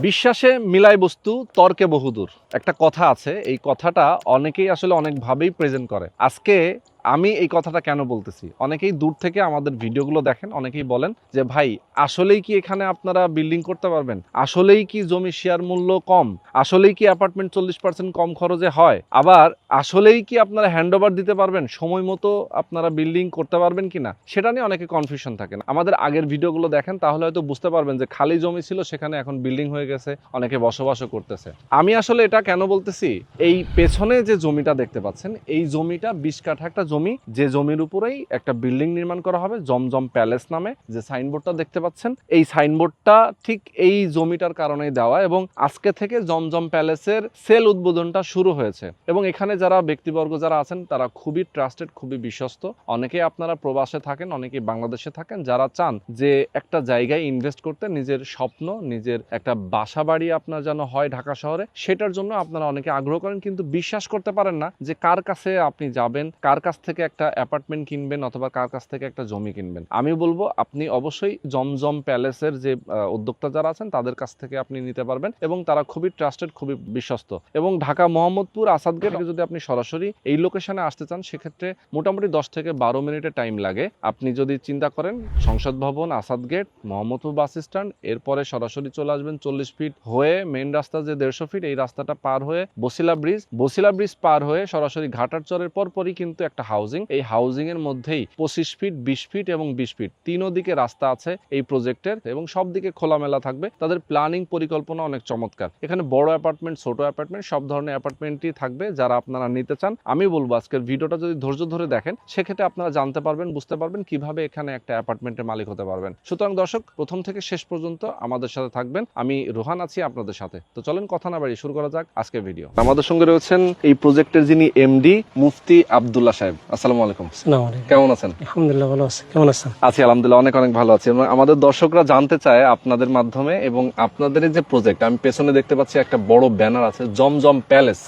বিশ্বাসে মিলাই বস্তু, তর্কে বহুদূর। একটা কথা আছে, এই কথাটা অনেকেই আসলে অনেকভাবেই প্রেজেন্ট করে। আজকে আমি এই কথাটা কেন বলতেছি? অনেকেই দূর থেকে আমাদের ভিডিওগুলো দেখেন, অনেকেই বলেন যে, ভাই, আসলেই কি এখানে আপনারা বিল্ডিং করতে পারবেন? আসলেই কি জমি শেয়ার মূল্য কম? আসলেই কি অ্যাপার্টমেন্ট চল্লিশ পার্সেন্ট কম খরচে হয়? আবার, আসলেই কি আপনারা হ্যান্ড ওভার দিতে পারবেন? সময় মতো আপনারা বিল্ডিং করতে পারবেন কিনা সেটা নিয়ে অনেকে কনফিউশন থাকেন। আমাদের আগের ভিডিওগুলো দেখেন, তাহলে হয়তো বুঝতে পারবেন যে, খালি জমি ছিল, সেখানে এখন বিল্ডিং হয়ে গেছে, অনেকে বসবাসও করতেছে। আমি আসলে এটা কেন বলতেছি? এই পেছনে যে জমিটা দেখতে পাচ্ছেন, এই জমিটা বিশ কাঠা একটা জমি, যে জমির উপরেই একটা বিল্ডিং নির্মাণ করা হবে, জমজম প্যালেস নামে যে সাইনবোর্ডটা দেখতে পাচ্ছেন। এই সাইনবোর্ডটা ঠিক এই জমিটার কারণেই দেওয়া এবং আজকে থেকে জমজম প্যালেসের সেল উদ্বোধনটা শুরু হয়েছে। এবং এখানে যারা ব্যক্তিবর্গ যারা আছেন, তারা খুবই ট্রাস্টেড, খুবই বিশ্বস্ত। অনেকে আপনারা প্রবাসে থাকেন অনেকে বাংলাদেশে থাকেন, যারা চান যে একটা জায়গায় ইনভেস্ট করতে নিজের স্বপ্ন, নিজের একটা বাসা বাড়ি আপনার যেন হয় ঢাকা শহরে, সেটার জন্য আপনারা অনেকে আগ্রহ করেন, কিন্তু বিশ্বাস করতে পারেন না যে কার কাছে আপনি যাবেন, কার কাছ থেকে একটা অ্যাপার্টমেন্ট কিনবেন অথবা কার কাছ থেকে একটা জমি কিনবেন। আমি বলব, আপনি অবশ্যই জমজম প্যালেসের যে উদ্যোক্তা যারা আছেন, তাদের কাছ থেকে আপনি নিতে পারবেন এবং তারা খুবই ট্রাস্টেড খুবই বিশ্বস্ত। এবং ঢাকা মোহাম্মদপুর আসাদগেট যদি আপনি সরাসরি এই লোকেশনে আসতে চান, সেক্ষেত্রে মোটামুটি দশ থেকে বারো মিনিটের টাইম লাগে। আপনি যদি চিন্তা করেন, সংসদ ভবন, Asad gate Mohammadpur bus stand এরপরে সরাসরি চলে আসবেন চল্লিশ ফিট হয়ে মেইন রাস্তা যে দেড়শো ফিট এই রাস্তাটা পার হয়ে বসিলা ব্রিজ বসিলা ব্রিজ পার হয়ে সরাসরি ঘাটার চরের পরপরই কিন্তু একটা হাউজিং এই হাউজিং এর মধ্যেই পঁচিশ ফিট বিশ ফিট এবং বিশ ফিট তিনও দিকে রাস্তা আছে এই প্রজেক্টের এবং সব দিকে খোলামেলা থাকবে। তাদের প্ল্যানিং পরিকল্পনা অনেক চমৎকার। এখানে বড় অ্যাপার্টমেন্ট ছোট অ্যাপার্টমেন্ট সব ধরনের অ্যাপার্টমেন্টই থাকবে যারা আপনারা নিতে চান। আমি বলব আজকের ভিডিওটা যদি ধৈর্য ধরে দেখেন, সেক্ষেত্রে আপনারা জানতে পারবেন, বুঝতে পারবেন কীভাবে এখানে একটা অ্যাপার্টমেন্টের মালিক হতে পারবেন। সুতরাং দর্শক, প্রথম থেকে শেষ পর্যন্ত আমাদের সাথে থাকবেন। আমি রোহান আছি আপনাদের সাথে। তো চলেন কথা না বাড়ি শুরু করা যাক আজকের ভিডিও। আমাদের সঙ্গে রয়েছেন এই প্রজেক্টের যিনি এমডি মুফতি আবদুল্লাহ সাহেব। আসসালামু আলাইকুম। আসসালামু কেমন আছেন? আলহামদুলিল্লাহ ভালো আছে। কেমন আছেন? আছি আলহামদুলিল্লাহ অনেক অনেক ভালো আছি। এবং আমাদের দর্শকরা জানতে চায় আপনাদের মাধ্যমে এবং আপনাদের যে প্রজেক্ট আমি পেছনে দেখতে পাচ্ছি একটা বড় ব্যানার আছে জমজম প্যালেস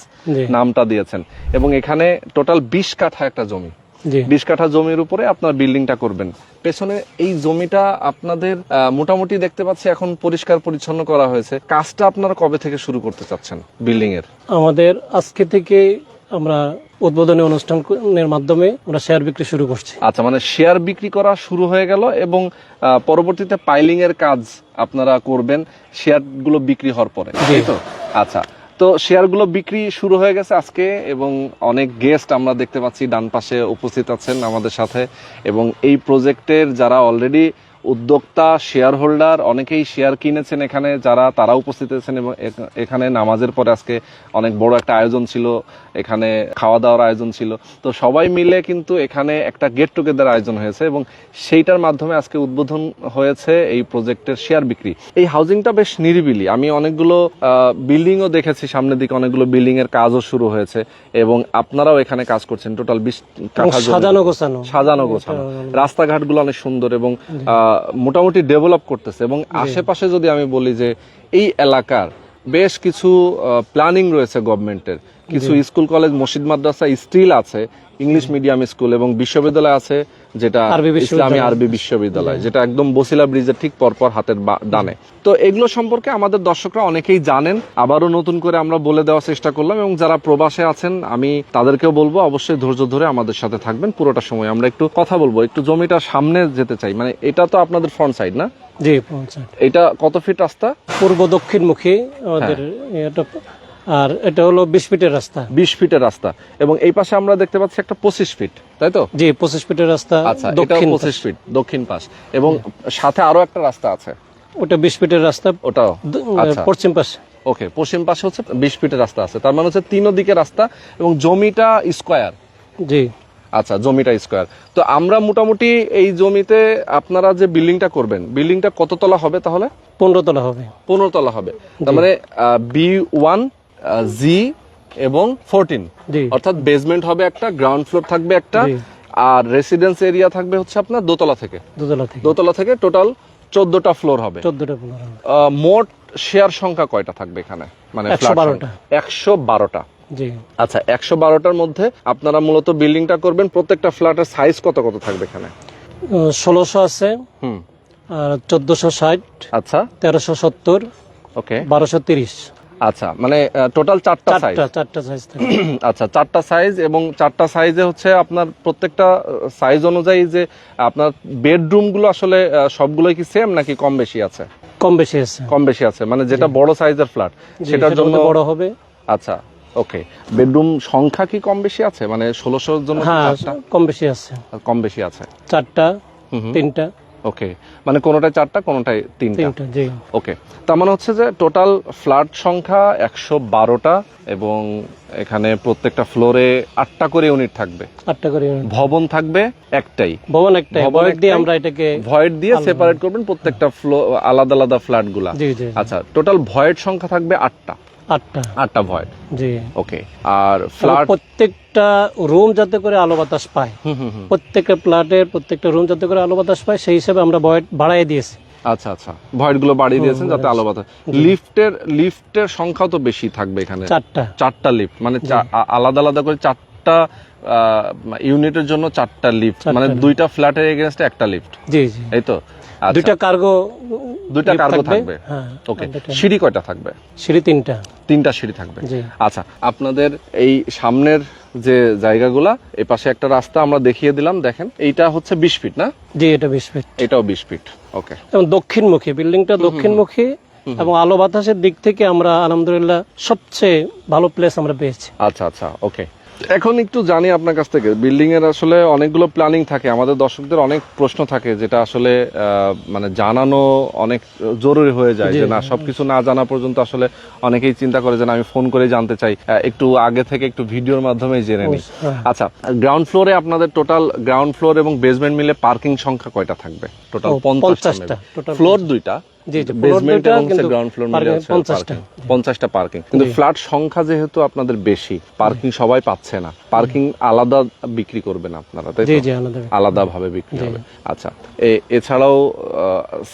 নামটা দিয়েছেন। এবং এখানে টোটাল বিশ কাঠা একটা জমি। বিশ কাঠা জমির উপরে আপনার বিল্ডিংটা করবেন। পেছনে এই জমিটা আপনাদের মোটামুটি দেখতে পাচ্ছি এখন পরিষ্কার পরিচ্ছন্ন করা হয়েছে। কাজটা আপনারা কবে থেকে শুরু করতে চাচ্ছেন বিল্ডিং এর? আমাদের আজকে থেকে আমরা উদ্বোধনী অনুষ্ঠানের মাধ্যমে আমরা শেয়ার বিক্রি শুরু করছি। আচ্ছা মানে শেয়ার বিক্রি করা শুরু হয়ে গেল এবং পরবর্তীতে পাইলিং এর কাজ আপনারা করবেন শেয়ারগুলো বিক্রি হওয়ার পরে। তো? আচ্ছা তো শেয়ারগুলো বিক্রি শুরু হয়ে গেছে আজকে এবং অনেক গেস্ট আমরা দেখতে পাচ্ছি ডান পাশে উপস্থিত আছেন আমাদের সাথে এবং এই প্রজেক্টের যারা অলরেডি উদ্যোক্তা শেয়ার হোল্ডার অনেকেই শেয়ার কিনেছেন এখানে যারা তারা উপস্থিত আছেন এবং এখানে নামাজের পরে আজকে অনেক বড় একটা আয়োজন ছিল এখানে খাওয়া দাওয়ার আয়োজন ছিল। তো সবাই মিলে কিন্তু এখানে একটা গেট টুগেদার আয়োজন হয়েছে এবং সেইটার মাধ্যমে আজকে উদ্বোধন হয়েছে এই প্রজেক্টের শেয়ার বিক্রি। এই হাউজিংটা বেশ নিরিবিলি। আমি অনেকগুলো বিল্ডিংও দেখেছি সামনের দিকে অনেকগুলো বিল্ডিং এর কাজও শুরু হয়েছে এবং আপনারাও এখানে কাজ করছেন। টোটাল বিশ সাজানো গোছানো। সাজানো গোছানো। রাস্তাঘাটগুলো অনেক সুন্দর এবং আহ, মোটামুটি ডেভেলপ করতেছে এবং আশেপাশে যদি আমি বলি যে এই এলাকার বেশ কিছু প্ল্যানিং রয়েছে গভর্নমেন্টের কিছু স্কুল কলেজ মসজিদ মাদ্রাসা স্টিল আছে ইংলিশ মিডিয়াম স্কুল এবং বিশ্ববিদ্যালয় আছে। যেটা আরবি ইসলামী আরবি বিশ্ববিদ্যালয় যেটা একদম বসিলা ব্রিজের ঠিক পরপর হাতের ডানে। তো এগুলো সম্পর্কে আমাদের দর্শকরা অনেকেই জানেন আবারও নতুন করে আমরা বলে দেওয়ার চেষ্টা করলাম এবং যারা প্রবাসে আছেন আমি তাদেরকেও বলব অবশ্যই ধৈর্য ধরে আমাদের সাথে থাকবেন। পুরোটা সময় আমরা একটু কথা বলব একটু জমিটা সামনে যেতে চাই। মানে এটা তো আপনাদের ফ্রন্ট সাইড না? জি পঞ্চায়েত এটা কত ফিট রাস্তা? পূর্ব দক্ষিণ মুখী আমাদের হ্যাঁ। এটা আর এটা হলো বিশ ফিটের রাস্তা। বিশ ফিটের রাস্তা। এবং এই পাশে আমরা দেখতে পাচ্ছি একটা পঁচিশ ফিট তাই তো? জি পঁচিশ ফিটের রাস্তা আচ্ছা দক্ষিণ পঁচিশ ফিট দক্ষিণ পাশ। এবং সাথে আরও একটা রাস্তা আছে। ওটা বিশ ফিটের রাস্তা। ওটাও? আচ্ছা। পশ্চিম পাশে। ওকে পশ্চিম পাশে হচ্ছে বিশ ফিটের রাস্তা আছে। তার মানে হচ্ছে তিনো দিকে রাস্তা এবং জমিটা স্কোয়ার। জি। আচ্ছা জমিটা স্কোয়ার। তো আমরা মোটামুটি এই জমিতে আপনারা যে বিল্ডিংটা করবেন বিল্ডিংটা কত তলা হবে তাহলে? পনেরো তলা হবে। পনেরো তলা হবে। তার মানে বি ওয়ান জি এবং ফোরটিন অর্থাৎ বেসমেন্ট হবে একটা গ্রাউন্ড ফ্লোর থাকবে একটা আর রেসিডেন্স এরিয়া থাকবে হচ্ছে আপনার দোতলা থেকে। দুতলা থেকে। দোতলা থেকে টোটাল চোদ্দটা ফ্লোর হবে। চোদ্দটা মোট শেয়ার সংখ্যা কয়টা থাকবে এখানে? মানে 112 টা। একশো বারোটা। আচ্ছা একশো বারোটার মধ্যে আপনারা মূলত বিল্ডিংটা করবেন প্রত্যেকটা ফ্ল্যাটের সাইজ কত কত থাকবে এখানে? ষোলোশো আছে। হুম। আর চোদ্দশো ষাট। আচ্ছা। তেরোশো সত্তর। ওকে বারোশো তিরিশ। আচ্ছা মানে টোটাল চারটা সাইজ চারটা সাইজ আচ্ছা চারটা সাইজ এবং চারটা সাইজে হচ্ছে আপনার প্রত্যেকটা সাইজ অনুযায়ী যে আপনার বেডরুমগুলো আসলে সবগুলোই কি সেম নাকি কম বেশি আছে? কম বেশি আছে। কম বেশি আছে মানে যেটা বড় সাইজের ফ্ল্যাট সেটার জন্য বড় হবে। আচ্ছা ওকে বেডরুম সংখ্যা কি কম বেশি আছে? মানে ষোলোশোর জন্য হ্যাঁ? কম বেশি আছে। কম বেশি আছে। চারটা। তিনটা। ওকে মানে কোনোটায় চারটা কোনোটায় তিনটা? ওকে তার মানে হচ্ছে যে টোটাল ফ্ল্যাট সংখ্যা একশো বারোটা এবং এখানে প্রত্যেকটা ফ্লোরে আটটা করে ইউনিট থাকবে। আটটা করে। ভবন থাকবে একটাই। ভবন একটাই ভয়েড দিয়ে আমরা এটাকে ভয়েড দিয়ে সেপারেট করবেন প্রত্যেকটা ফ্লো আলাদা আলাদা ফ্ল্যাটগুলা। জি জি আচ্ছা টোটাল ভয়েড সংখ্যা থাকবে আটটা। আটটা। আটটা ভয়েড জি। ওকে আর ফ্ল্যাট প্রত্যেকটা রুম যাতে করে আলো বাতাস পায়। প্রত্যেকটা প্লাটের প্রত্যেকটা রুম যাতে করে আলো বাতাস পায় সেই হিসাবে আমরা ভয়েড বাড়াই দিয়েছি। আচ্ছা আচ্ছা। ভয়েডগুলো বাড়িয়ে দিয়েছেন যাতে আলো বাতাস লিফটের লিফটের সংখ্যাও তো বেশি থাকবে এখানে। চারটা। চারটা লিফট মানে আলাদা আলাদা করে চারটা ইউনিটের জন্য চারটা লিফট মানে দুইটা ফ্ল্যাটের এগেনস্টে একটা লিফট জি জি। এই তো? দুইটা কার্গো দুইটা কার্গো থাকবে। হ্যাঁ ওকে সিঁড়ি কয়টা থাকবে? সিঁড়ি তিনটা। তিনটা সিঁড়ি থাকবে। আচ্ছা আপনাদের এই সামনের যে জায়গাগুলা এই পাশে একটা রাস্তা আমরা দেখিয়ে দিলাম দেখেন। এইটা হচ্ছে বিশ ফিট না? জি এটা বিশ ফিট এটাও বিশ ফিট ওকে এবং দক্ষিণমুখী বিল্ডিংটা দক্ষিণমুখী এবং আলো বাতাসের দিক থেকে আমরা আলহামদুলিল্লাহ সবচেয়ে ভালো প্লেস আমরা পেয়েছি। আচ্ছা আচ্ছা ওকে এখন একটু জানি আপনার কাছ থেকে। বিল্ডিং এর আসলে অনেকগুলো প্ল্যানিং থাকে। আমাদের দর্শকদের অনেক প্রশ্ন থাকে যেটা আসলে মানে জানানো অনেক জরুরি হয়ে যায় যে না সবকিছু না জানা পর্যন্ত আসলে অনেকেই চিন্তা করে যে না, আমি ফোন করে জানতে চাই। একটু আগে থেকে একটু ভিডিওর মাধ্যমে জেনে নিই। হ্যাঁ। আচ্ছা গ্রাউন্ড ফ্লোরে আপনাদের টোটাল গ্রাউন্ড ফ্লোর এবং বেসমেন্ট মিলে পার্কিং সংখ্যা কয়টা থাকবে? টোটাল পঞ্চাশটা ফ্লোর দুইটা বেসমেন্ট এবং গ্রাউন্ড ফ্লোর মিলে parking হচ্ছে পঞ্চাশটা। পার্কিং কিন্তু ফ্ল্যাট সংখ্যা যেহেতু আপনাদের বেশি পার্কিং সবাই পাচ্ছে না। পার্কিং আলাদা বিক্রি করবেন আপনারা তাই জি জি আলাদা আলাদা ভাবে বিক্রি হবে। আচ্ছা এছাড়াও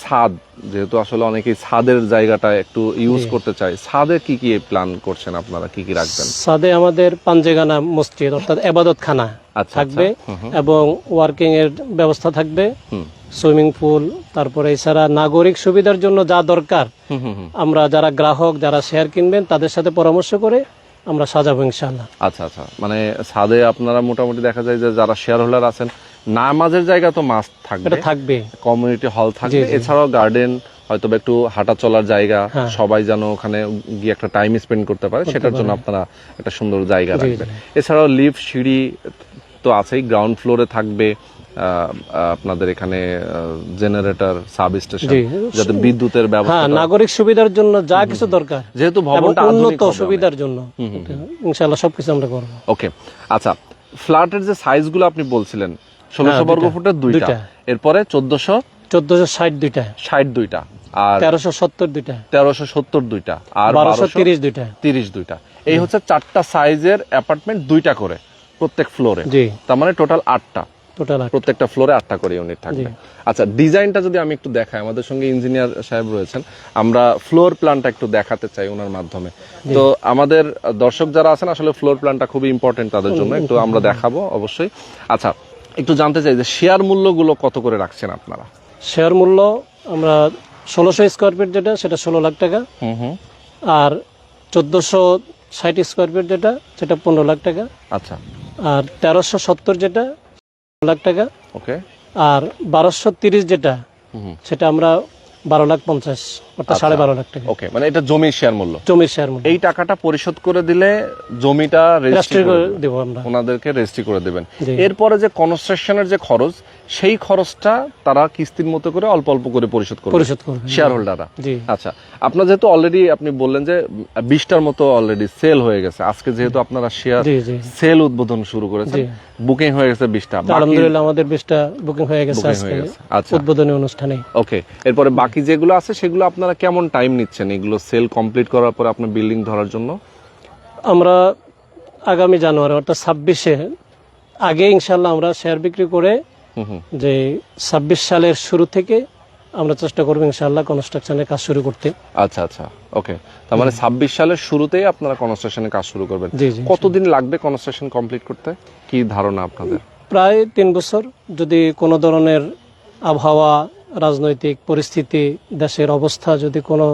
ছাদ যেহেতু আসলে অনেকেই ছাদের জায়গাটা একটু ইউজ করতে চায় ছাদে কি কি প্ল্যান করছেন আপনারা? কি কি রাখবেন? সাদে আমাদের পাঞ্জেগানা মসজিদ অর্থাৎ এবাদত খানা আচ্ছা থাকবে আচ্ছা। এবং ওয়ার্কিং এর ব্যবস্থা থাকবে। হুম। সুইমিং পুল তারপরে এছাড়া নাগরিক সুবিধার জন্য যা দরকার। আমরা যারা গ্রাহক যারা শেয়ার কিনবেন তাদের সাথে পরামর্শ করে আমরা সাজাবো ইনশাল্লাহ আচ্ছা আচ্ছা। মানে ছাদে আপনারা মোটামুটি দেখা যায় যে যারা শেয়ার হোল্ডার আছেন নামাজের জায়গা তো মাস্ট থাকবে। থাকবে। কমিউনিটি হল থাকবে। এছাড়াও গার্ডেন হয়তো একটু হাঁটা চলার জায়গা হ্যাঁ। সবাই যেন ওখানে গিয়ে একটা টাইম স্পেন্ড করতে পারে সেটার জন্য আপনারা একটা সুন্দর জায়গা রাখবেন। এছাড়াও লিফট সিঁড়ি তো আছেই গ্রাউন্ড ফ্লোরে থাকবে। আপনাদের এখানে জেনারেটর সাব স্টেশন যাতে বিদ্যুতের হ্যাঁ ব্যবস্থা নাগরিক সুবিধার জন্য যা কিছু দরকার। যেহেতু ভবনটা উন্নত সুবিধার জন্য। ইনশাল্লাহ সবকিছু আমরা করব। ওকে আচ্ছা ফ্ল্যাটের যে সাইজগুলো আপনি বলছিলেন ষোলোশো হ্যাঁ, বর্গ ফুটের দুইটা। এরপরে চোদ্দশো? চোদ্দশো ষাট দুইটা। ষাট দুইটা। আর তেরোশো সত্তর দুইটা। তেরোশো সত্তর দুইটা। আর বারোশো তিরিশ দুইটা। তিরিশ দুইটা। এই হচ্ছে চারটা সাইজের অ্যাপার্টমেন্ট দুইটা করে প্রত্যেক ফ্লোরে জি। তার মানে টোটাল আটটা। টোটাল প্রত্যেকটা ফ্লোরে আটটা করে ইউনিট থাকবে। আচ্ছা ডিজাইনটা যদি আমি একটু দেখাই আমাদের সঙ্গে ইঞ্জিনিয়ার সাহেব রয়েছেন আমরা ফ্লোর প্ল্যানটা একটু দেখাতে চাই ওনার মাধ্যমে। তো আমাদের দর্শক যারা আছেন আসলে ফ্লোর প্ল্যানটা খুবই ইম্পর্টেন্ট তাদের জন্য একটু আমরা দেখাবো অবশ্যই। আচ্ছা একটু জানতে চাই যে শেয়ার মূল্যগুলো কত করে রাখছেন আপনারা? শেয়ার মূল্য আমরা ষোলোশো স্কোয়ার ফিট যেটা সেটা ষোলো লাখ টাকা। হুম হুম। আর চোদ্দোশো ষাট স্কোয়ার ফিট যেটা সেটা পনেরো লাখ টাকা। আচ্ছা। আর তেরোশো সত্তর যেটা লাখ টাকা। ওকে। আর বারোশো তিরিশ যেটা সেটা আমরা বারো লাখ পঞ্চাশ অর্থাৎ সাড়ে বারো লাখ টাকা। ওকে মানে এটা জমির শেয়ার মূল্য। জমির শেয়ার মূল্য। এই টাকাটা পরিশোধ করে দিলে জমিটা রেজিস্ট্রি করে দেবো আমরা। ওনাদেরকে রেজিস্ট্রি করে দেবেন। এরপরে যে কনস্ট্রাকশনের যে খরচ সেই খরচটা তারা কিস্তির মতো করে অল্প অল্প করে পরিশোধ করবে। পরিশোধ করবে শেয়ার হোল্ডাররা জি। আচ্ছা আপনার যেহেতু অলরেডি আপনি বললেন যে বিশটার মতো অলরেডি সেল হয়ে গেছে আজকে যেহেতু আপনারা শেয়ার সেল উদ্বোধন শুরু করেছেন বুকিং হয়ে গেছে বিশটা তো আলহামদুলিল্লাহ আমাদের বেশটা বুকিং হয়ে গেছে আজকে আচ্ছা। উদ্বোধনী অনুষ্ঠানে। ওকে এরপরে বাকি যেগুলো আছে সেগুলো আপনারা কেমন টাইম নিচ্ছেন? এগুলো সেল কমপ্লিট করার পর আপনার বিল্ডিং ধরার জন্য? আমরা আগামী জানুয়ারি অর্থাৎ ছাব্বিশে আগে ইনশাল্লাহ আমরা শেয়ার বিক্রি করে যে ছাব্বিশ সালের শুরু থেকে আমরা চেষ্টা করব ইনশাল্লাহ কনস্ট্রাকশনের কাজ শুরু করতে। আচ্ছা আচ্ছা ওকে তার মানে ছাব্বিশ সালের শুরুতেই আপনারা কনস্ট্রাকশনের কাজ শুরু করবেন। কতদিন লাগবে কনস্ট্রাকশন কমপ্লিট করতে? কি ধারণা আপনাদের? প্রায় তিন বছর যদি কোনো ধরনের আবহাওয়া রাজনৈতিক পরিস্থিতি দেশের অবস্থা যদি কোনো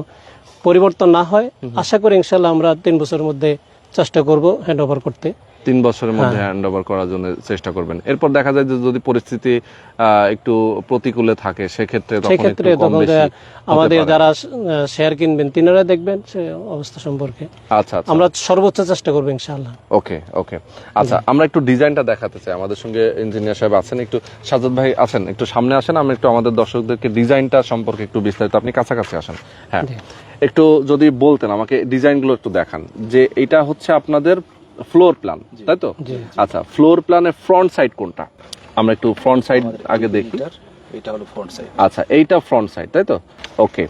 পরিবর্তন না হয় আশা করি ইনশাল্লাহ আমরা তিন বছরের মধ্যে চেষ্টা করব হ্যান্ড ওভার করতে। তিন বছরের মধ্যে হ্যাঁ। হ্যান্ড ওভার করার জন্য চেষ্টা করবেন। এরপর দেখা যায় যে যদি পরিস্থিতি একটু প্রতিকূলে থাকে সেক্ষেত্রে সেক্ষেত্রে তখন আমাদের যারা শেয়ার কিনবেন তিনারা দেখবেন সে অবস্থা সম্পর্কে। আচ্ছা আচ্ছা। আমরা সর্বোচ্চ চেষ্টা করব ইনশাআল্লাহ। ওকে ওকে। আচ্ছা আমরা একটু ডিজাইনটা দেখাতে চাই। আমাদের সঙ্গে ইঞ্জিনিয়ার সাহেব আছেন একটু সাজাদ ভাই আছেন একটু সামনে আসেন আমরা একটু আমাদের দর্শকদেরকে ডিজাইনটা সম্পর্কে একটু বিস্তারিত আপনি কাছাকাছি আসেন। হ্যাঁ একটু যদি বলতেন আমাকে ডিজাইনগুলো একটু দেখান যে এটা হচ্ছে আপনাদের ফ্লোর প্ল্যান তাই তো? আচ্ছা ফ্লোর প্ল্যানের ফ্রন্ট সাইড কোনটা? আমরা একটু ফ্রন্ট সাইড আগে দেখি। এটা হলো ফ্রন্ট সাইড আচ্ছা এইটা ফ্রন্ট সাইড তাই তো? ওকে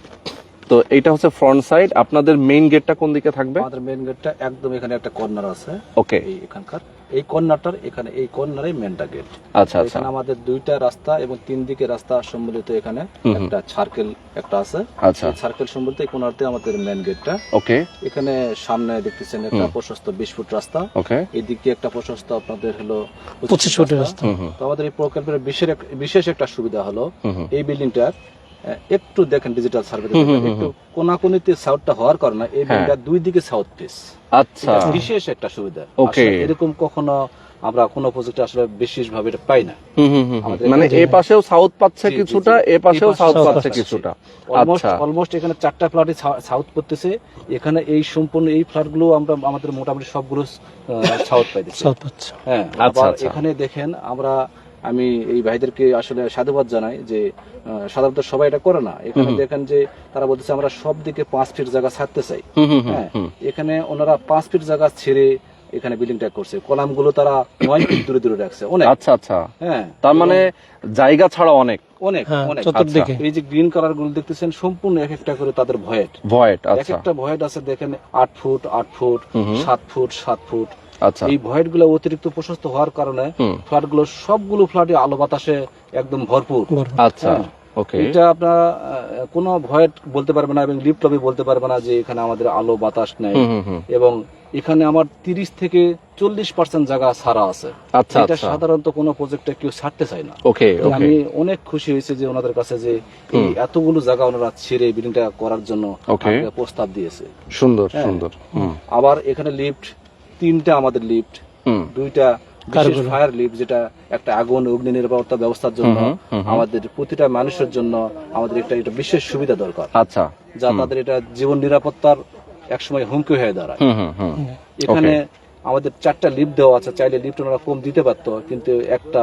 তো এইটা হচ্ছে ফ্রন্ট সাইড আপনাদের মেইন গেটটা কোন দিকে থাকবে? আমাদের মেইন গেটটা একদম এখানে একটা কর্নার আছে। ওকে এই এখানকার। এই কর্নারটার এখানে এই কর্নারে মেনটা গেট আচ্ছা আচ্ছা। এখানে আমাদের দুইটা রাস্তা এবং তিন দিকে রাস্তা সম্বলিত এখানে একটা সার্কেল একটা আছে। আচ্ছা। সার্কেল সম্বলিত এই কোনারতে আমাদের মেন গেটটা ওকে এখানে সামনে দেখতেছেন একটা প্রশস্ত বিশ ফুট রাস্তা। ওকে এদিকে একটা প্রশস্ত আপনাদের হলো পঁচিশ ফুটের রাস্তা। তো আমাদের এই প্রকল্পের বিশেষ বিশেষ একটা সুবিধা হলো। এই বিল্ডিংটার একটু দেখেন ডিজিটাল সার্ভে একটু কোনাকুনিতে সাউথটা হওয়ার কারণে এই বিল্ডিংটা দুই দিকে সাউথ ফেস আচ্ছা বিশেষ একটা সুবিধা. আসলে এরকম কখনো আমরা কোনো প্রজেক্টে আসলে বিশেষ ভাবে এটা পাই না। মানে এ পাশেও সাউথ পাচ্ছে কিছুটা। এ পাশেও সাউথ পাচ্ছে। কিছুটা। অলমোস্ট অলমোস্ট এখানে চারটা ফ্ল্যাটই সাউথ করতেছে। এখানে এই সম্পূর্ণ এই ফ্ল্যাটগুলো আমরা আমাদের মোটামুটি সবগুলো সাউথ পাইতেছি। সাউথ পাচ্ছে। হ্যাঁ আচ্ছা, আবার আচ্ছা। এখানে দেখেন আমরা আমি এই ভাইদেরকে আসলে সাধুবাদ জানাই যে সাধারণত সবাই এটা করে না। এখানে দেখেন যে তারা বলতেছে আমরা সব দিকে পাঁচ ফিট জায়গা ছাড়তে চাই। হুম হুম হুম হ্যাঁ এখানে ওনারা পাঁচ ফিট জায়গা ছেড়ে এখানে বিল্ডিংটা করছে। কলামগুলো তারা নয় ফিট দূরে দূরে রাখছে। অনেক। আচ্ছা আচ্ছা। হ্যাঁ। তার মানে জায়গা ছাড়া অনেক। অনেক হ্যাঁ অনেক। চতুর্দিকে। এই যে গ্রিন কালারগুলো দেখতেছেন সম্পূর্ণ এক একটা করে তাদের ভয়েট ভয়েট এক আচ্ছা। একটা ভয়েট আছে দেখেন আট ফুট আট ফুট। সাত ফুট সাত ফুট। আচ্ছা এই ভয়েটগুলো অতিরিক্ত প্রশস্ত হওয়ার কারণে ফ্ল্যাটগুলো সবগুলো ফ্ল্যাটে আলো বাতাসে একদম ভরপুর। আচ্ছা হ্যাঁ। ওকে। এটা আপনার কোনো ভয়েট বলতে পারবে না এবং লিফট লবি বলতে পারবে না যে এখানে আমাদের আলো বাতাস নেই। এবং এখানে আমার তিরিশ থেকে চল্লিশ পার্সেন্ট জায়গা ছাড়া আছে। আচ্ছা এটা আচ্ছা। সাধারণত কোনো প্রজেক্টে কেউ ছাড়তে চায় না। আমি অনেক খুশি হয়েছে যে ওনাদের কাছে যে এতগুলো জায়গা ওনারা ছেড়ে বিল্ডিংটা করার জন্য প্রস্তাব দিয়েছে। সুন্দর হ্যাঁ। সুন্দর। হুম। আবার এখানে লিফট তিনটা আমাদের লিফট হুম। দুইটা বিশেষ ফায়ার লিফট যেটা একটা আগুন অগ্নি নিরাপত্তা ব্যবস্থার জন্য। আমাদের প্রতিটা মানুষের জন্য আমাদের একটা এটা বিশেষ সুবিধা দরকার। আচ্ছা। যা তাদের এটা জীবন নিরাপত্তার একসময় হুমকি হয়ে দাঁড়ায়। হুম হুম হুম। এখানে আমাদের চারটা লিফট দেওয়া আছে চাইলে লিফট ওনারা কম দিতে পারতো কিন্তু একটা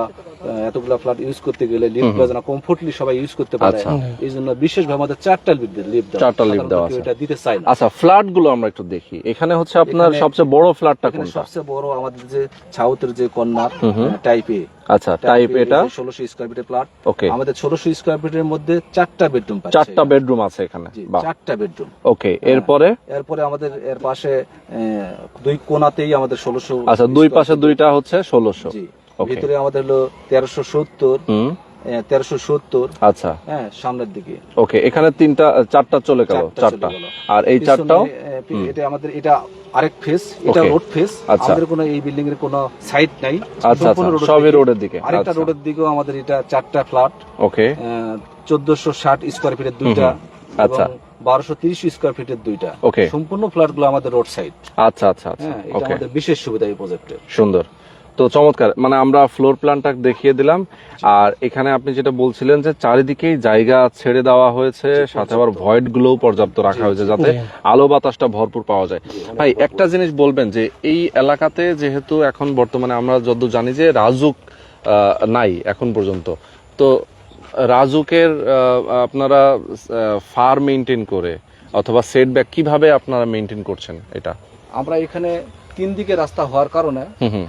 এতগুলা ফ্ল্যাট ইউজ করতে গেলে লিফট যেন কমফোর্টলি সবাই ইউজ করতে পারে। আচ্ছা। এই জন্য বিশেষভাবে আমাদের চারটা লিফট লিফট দেওয়া। চারটা lift দেওয়া আছে। এটা দিতে না। আচ্ছা ফ্ল্যাটগুলো আমরা একটু দেখি। এখানে হচ্ছে আপনার সবচেয়ে বড় ফ্ল্যাটটা কোনটা? সবচেয়ে বড় আমাদের যে সাউথের যে কর্নার টাইপ এ আচ্ছা টাইপ এটা? ষোলোশো স্কোয়ার ফিটের ফ্ল্যাট ওকে আমাদের ষোলোশো স্কোয়ার ফিটের মধ্যে চারটা বেডরুম পাচ্ছে চারটা বেডরুম আছে এখানে। চারটা বেডরুম ওকে এরপরে? এরপরে আমাদের এর পাশে দুই কোণাতেই আমাদের ষোলোশো আচ্ছা দুই পাশে দুইটা হচ্ছে ষোলোশো। জি। Okay. ভিতরে আমাদের হলো তেরোশো সত্তর তেরোশো সত্তর। আচ্ছা। হ্যাঁ সামনের দিকে। ওকে এখানে তিনটা চারটা চলে গেল চারটা। আর এই চারটাও? এটা আমাদের এটা আরেক ফেস এটা রোড ফেস আচ্ছা। আমাদের কোনো এই বিল্ডিং এর কোনো সাইড নাই। আচ্ছা আচ্ছা। সবই রোডের দিকে। আরেকটা আচ্ছা। রোডের দিকেও আমাদের এটা চারটা ফ্ল্যাট ওকে চোদ্দশো ষাট স্কোয়ার ফিটের দুইটা আচ্ছা। বারোশো তিরিশ স্কোয়ার ফিটের দুইটা। Okay. সম্পূর্ণ ফ্ল্যাটগুলো আমাদের রোড সাইড আচ্ছা আচ্ছা আচ্ছা। হ্যাঁ এটা আমাদের বিশেষ সুবিধা এই প্রজেক্টে সুন্দর। তো চমৎকার। মানে আমরা ফ্লোর প্ল্যানটা দেখিয়ে দিলাম। আর এখানে আপনি যেটা বলছিলেন যে চারিদিকেই জায়গা ছেড়ে দেওয়া হয়েছে সাথে আবার ভয়েড গুলোও পর্যাপ্ত রাখা হয়েছে যাতে আলো বাতাসটা ভরপুর পাওয়া যায়। ভাই একটা জিনিস বলবেন যে এই এলাকাতে যেহেতু এখন বর্তমানে আমরা যত জানি যে রাজুক আহ, নাই এখন পর্যন্ত। তো রাজুকের আহ, আপনারা ফার মেনটেন করে অথবা সেটব্যাক কীভাবে আপনারা মেনটেন করছেন এটা? আমরা এখানে তিন দিকে রাস্তা হওয়ার কারণে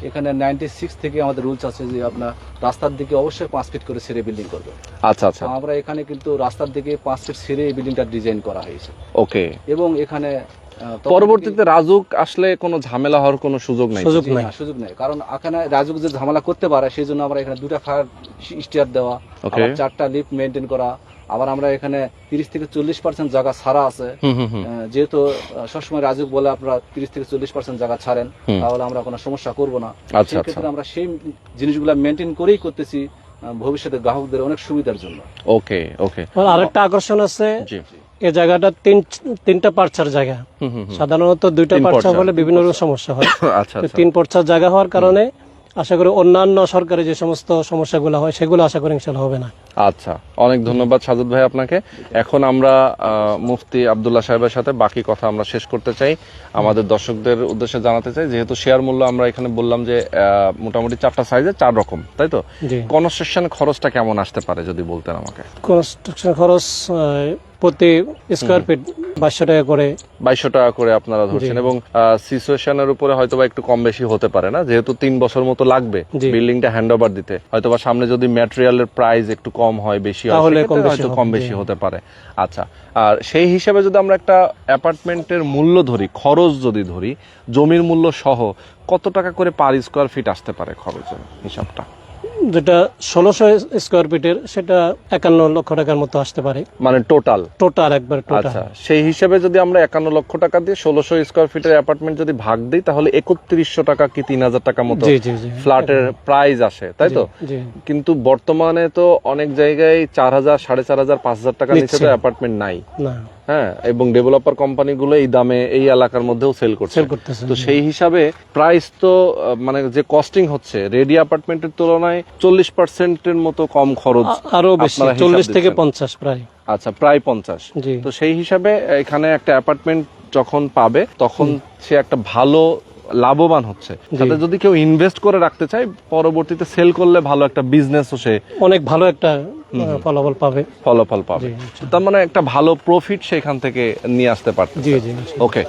এখানে নাইনটি সিক্স থেকে আমাদের রুলস আছে যে আপনার রাস্তার দিকে অবশ্যই পাঁচ ফিট করে ছেড়ে বিল্ডিং করবে। আচ্ছা আচ্ছা। আমরা এখানে কিন্তু রাস্তার দিকে পাঁচ ফিট ছেড়ে এই বিল্ডিংটা ডিজাইন করা হয়েছে। ওকে। এবং এখানে পরবর্তীতে রাজুক আসলে কোনো ঝামেলা হওয়ার কোনো সুযোগ নাই? সুযোগ নাই। সুযোগ নেই। কারণ এখানে রাজুক যে ঝামেলা করতে পারে সেই জন্য আমরা এখানে দুটা ফায়ার স্টিয়ার দেওয়া চারটা লিফট মেনটেন করা আবার আমরা এখানে তিরিশ থেকে চল্লিশ পার্সেন্ট জায়গা ছাড়া আছে। যেহেতু সবসময় রাজুক বলে আপনারা তিরিশ থেকে চল্লিশ পার্সেন্ট জায়গা ছাড়েন তাহলে আমরা কোনো সমস্যা করব না। আচ্ছা, সেই ক্ষেত্রে আমরা সেই জিনিসগুলো মেনটেন করেই করতেছি ভবিষ্যতে গ্রাহকদের অনেক সুবিধার জন্য। ওকে ওকে। আর আরেকটা আকর্ষণ আছে জি। এ জায়গাটা তিন তিনটা পার্চার জায়গা। হুম হুম হুম। সাধারণত দুইটা পার্চা হলে বিভিন্ন রকম সমস্যা হয়। আচ্ছা আচ্ছা। তিন পর্চার জায়গা হওয়ার কারণে আশা করি অন্যান্য সরকারি যে সমস্ত সমস্যাগুলো হয় সেগুলো আশা করি ইনশাল্লাহ হবে না। আচ্ছা অনেক ধন্যবাদ সাজুদ ভাই আপনাকে। এখন আমরা মুফতি আবদুল্লাহ সাহেবের সাথে বাকি কথা আমরা শেষ করতে চাই। আমাদের দর্শকদের উদ্দেশ্যে জানাতে চাই যেহেতু শেয়ার মূল্য আমরা এখানে বললাম যে মোটামুটি চারটা সাইজে চার রকম তাই তো? কনস্ট্রাকশন খরচটা কেমন আসতে পারে যদি বলতেন আমাকে? কনস্ট্রাকশন খরচ প্রতি স্কোয়ার ফিট বাইশশো টাকা করে। বাইশশো টাকা করে আপনারা ধরছেন এবং সিচুয়েশনের উপরে হয়তো বা একটু কম বেশি হতে পারে না যেহেতু তিন বছর মতো লাগবে বিল্ডিংটা হ্যান্ড ওভার দিতে। হয়তো বা সামনে যদি ম্যাটেরিয়ালের প্রাইস একটু কম হয় বেশি হয় হয়তো কম বেশি হতে পারে। আচ্ছা আর সেই হিসেবে যদি আমরা একটা অ্যাপার্টমেন্টের মূল্য ধরি খরচ যদি ধরি জমির মূল্য সহ কত টাকা করে পার স্কোয়ার ফিট আসতে পারে খরচের হিসাবটা? যেটা ষোলোশো স্কোয়ার ফিটের সেটা একান্ন লক্ষ টাকার মতো আসতে পারে। মানে টোটাল টোটাল একবার টোটাল আচ্ছা সেই হিসেবে যদি আমরা একান্ন লক্ষ টাকা দিয়ে ষোলোশো স্কোয়ার ফিটের অ্যাপার্টমেন্ট যদি ভাগ দিই তাহলে একত্রিশশো টাকা কি তিন হাজার টাকা মতো ফ্ল্যাটের প্রাইস আসে তাই তো? কিন্তু বর্তমানে তো অনেক জায়গায় চার হাজার সাড়ে চার হাজার পাঁচ হাজার টাকা নিচে। তো অ্যাপার্টমেন্ট নাই। না। হ্যাঁ এবং ডেভেলপার কোম্পানিগুলো এই দামে এই এলাকার মধ্যেও সেল করছে। তো সেই হিসাবে প্রাইস তো মানে যে কস্টিং হচ্ছে রেডি অ্যাপার্টমেন্টের তুলনায় চল্লিশ পার্সেন্টের মতো কম খরচ আরও বেশি চল্লিশ থেকে পঞ্চাশ প্রায়। আচ্ছা প্রায় পঞ্চাশ। তো সেই হিসাবে এখানে একটা অ্যাপার্টমেন্ট যখন পাবে তখন সে একটা ভালো লাভবান হচ্ছে। তাতে যদি কেউ ইনভেস্ট করে রাখতে চায় পরবর্তীতে সেল করলে ভালো একটা বিজনেসও সে অনেক ভালো একটা ফলাফল পাবে। ফলাফল পাবে। তার মানে একটা ভালো প্রফিট সেখান থেকে নিয়ে আসতে পারত জি জি ওকে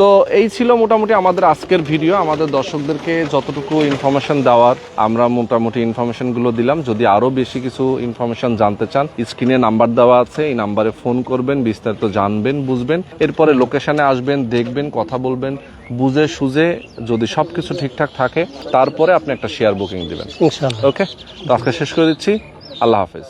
তো এই ছিল মোটামুটি আমাদের আজকের ভিডিও আমাদের দর্শকদেরকে যতটুকু ইনফরমেশন দেওয়ার আমরা মোটামুটি ইনফরমেশনগুলো দিলাম। যদি আরও বেশি কিছু ইনফরমেশন জানতে চান স্ক্রিনে নাম্বার দেওয়া আছে। এই নাম্বারে ফোন করবেন বিস্তারিত জানবেন বুঝবেন। এরপরে লোকেশনে আসবেন দেখবেন কথা বলবেন বুঝে সুঝে যদি সব কিছু ঠিকঠাক থাকে তারপরে আপনি একটা শেয়ার বুকিং দিবেন। ওকে তো আজকে শেষ করে দিচ্ছি। আল্লাহ হাফেজ।